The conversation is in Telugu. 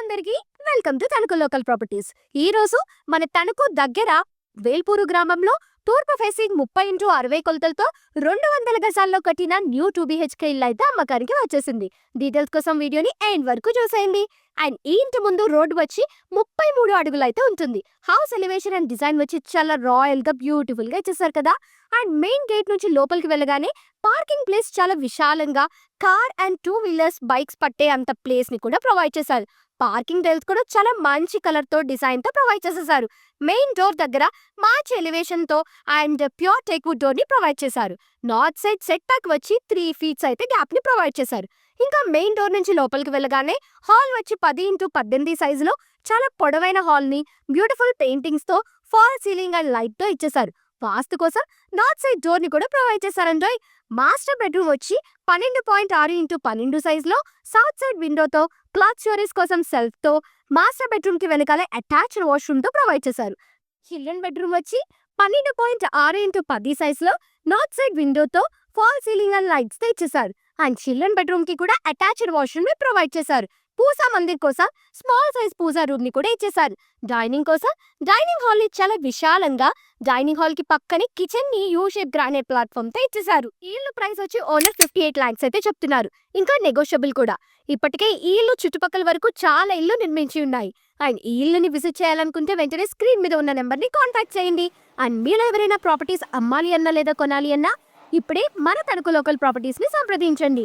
అందరికి welcome to Tanuku local properties. ఈ రోజు మన తణుకు దగ్గర వేల్పూరు గ్రామంలో తూర్పు ఫేసింగ్ ముప్పై ఇంటూ అరవై కొలతలతో రెండు వందల గజాల్లో కట్టిన న్యూ టూ బిహెచ్కే ఇల్లు అయితే అమ్మకానికి వచ్చేసింది. డీటెయిల్స్ కోసం వీడియోని ఎండ్ వరకు చూసేయండి. అండ్ ఈ ఇంటి ముందు రోడ్డు వచ్చి ముప్పై మూడు అడుగులు అయితే ఉంటుంది. హౌస్ ఎలివేషన్ అండ్ డిజైన్ వచ్చి చాలా రాయల్గా బ్యూటిఫుల్గా ఇచ్చేసారు కదా. అండ్ మెయిన్ గేట్ నుంచి లోపలికి వెళ్ళగానే పార్కింగ్ ప్లేస్ చాలా విశాలంగా car and two wheelers bikes పట్టే అంత ప్లేస్ని కూడా ప్రొవైడ్ చేశారు. పార్కింగ్ టైల్స్ కూడా చాలా మంచి కలర్తో డిజైన్తో ప్రొవైడ్ చేసేసారు మెయిన్ డోర్ దగ్గర మంచి ఎలివేషన్తో అండ్ ప్యూర్ టెక్వుడ్ డోర్ని ప్రొవైడ్ చేశారు. నార్త్ సైడ్ సెట్ బ్యాక్ వచ్చి త్రీ ఫీట్స్ అయితే గ్యాప్ని ప్రొవైడ్ చేశారు. ఇంకా మెయిన్ డోర్ నుంచి లోపలికి వెళ్ళగానే హాల్ వచ్చి పది ఇంటూ పద్దెనిమిది సైజులో చాలా పొడవైన హాల్ని బ్యూటిఫుల్ పెయింటింగ్స్తో ఫాల్ సీలింగ్ అండ్ లైట్తో ఇచ్చేశారు. వాస్తు కోసం నార్త్ సైడ్ డోర్ని కూడా ప్రొవైడ్ చేశారంటోయ్ మాస్టర్ బెడ్రూమ్ వచ్చి పన్నెండు పాయింట్ ఆరు ఇంటూ పన్నెండు సైజులో సౌత్ సైడ్ విండోతో క్లాత్ స్టోరేజ్ కోసం సెల్ఫ్తో మాస్టర్ బెడ్రూమ్కి వెనకాల అటాచ్డ్ వాష్రూమ్తో ప్రొవైడ్ చేశారు. చిల్డ్రన్ బెడ్రూమ్ వచ్చి పన్నెండు పాయింట్ ఆరు ఇంటూ పది సైజులో నార్త్ సైడ్ విండోతో ఫాల్ సీలింగ్ అండ్ లైట్స్తో ఇచ్చేసారు అండ్ చిల్డ్రన్ బెడ్రూమ్కి కూడా అటాచ్డ్ వాష్రూమ్ని ప్రొవైడ్ చేశారు. పూసా మందిర్ కోసం స్మాల్ సైజ్ పూజా రూమ్ని కూడా ఇచ్చేసారు డైనింగ్ కోసం డైనింగ్ హాల్ని చాలా విశాలంగా డైనింగ్ హాల్కి పక్కనే కిచెన్ని యూ షేప్ గ్రానైట్ ప్లాట్ఫామ్తో ఇచ్చేసారు ఇల్లు ప్రైస్ వచ్చి ఓనర్ ఫిఫ్టీ ఎయిట్ ల్యాక్స్ అయితే చెప్తున్నారు. ఇంకా నెగోషియబుల్ కూడా. ఇప్పటికే ఈ ఇల్లు చుట్టుపక్కల వరకు చాలా ఇల్లు నిర్మించి ఉన్నాయి. అండ్ ఈ ఇల్లుని విజిట్ చేయాలనుకుంటే వెంటనే స్క్రీన్ మీద ఉన్న నెంబర్ని కాంటాక్ట్ చేయండి. అండ్ మీలో ఎవరైనా ప్రాపర్టీస్ అమ్మాలి అన్నా లేదా కొనాలి అన్నా ఇప్పుడే మన తణుకు లోకల్ ప్రాపర్టీస్ని సంప్రదించండి.